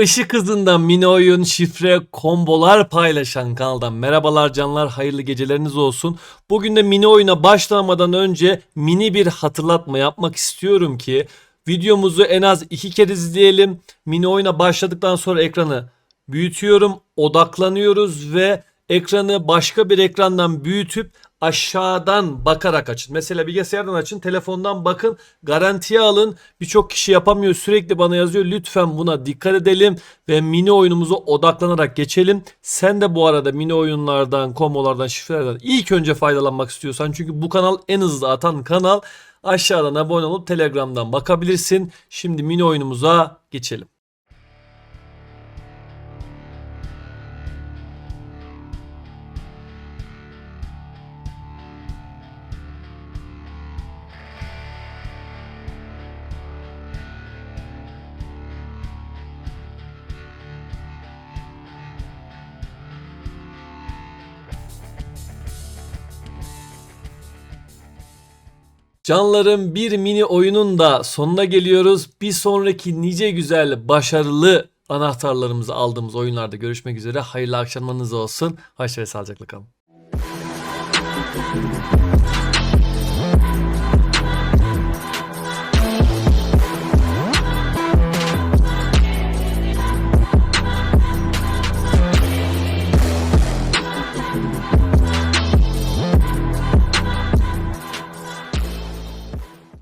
Işık hızından mini oyun, şifre, kombolar paylaşan kanaldan merhabalar canlar, hayırlı geceleriniz olsun. Bugün de mini oyuna başlamadan önce mini bir hatırlatma yapmak istiyorum ki videomuzu en az iki kere izleyelim. Mini oyuna başladıktan sonra ekranı büyütüyorum, odaklanıyoruz ve ekranı başka bir ekrandan büyütüp aşağıdan bakarak açın. Mesela bilgisayardan açın, telefondan bakın, garantiye alın. Birçok kişi yapamıyor, sürekli bana yazıyor. Lütfen buna dikkat edelim ve mini oyunumuzu odaklanarak geçelim. Sen de bu arada mini oyunlardan, kombolardan, şifrelerden ilk önce faydalanmak istiyorsan çünkü bu kanal en hızlı atan kanal. Aşağıdan abone olup Telegram'dan bakabilirsin. Şimdi mini oyunumuza geçelim. Canlarım bir mini oyunun da sonuna geliyoruz. Bir sonraki nice güzel, başarılı anahtarlarımızı aldığımız oyunlarda görüşmek üzere. Hayırlı akşamlarınız olsun. Hoşça ve sağlıcakla kalın.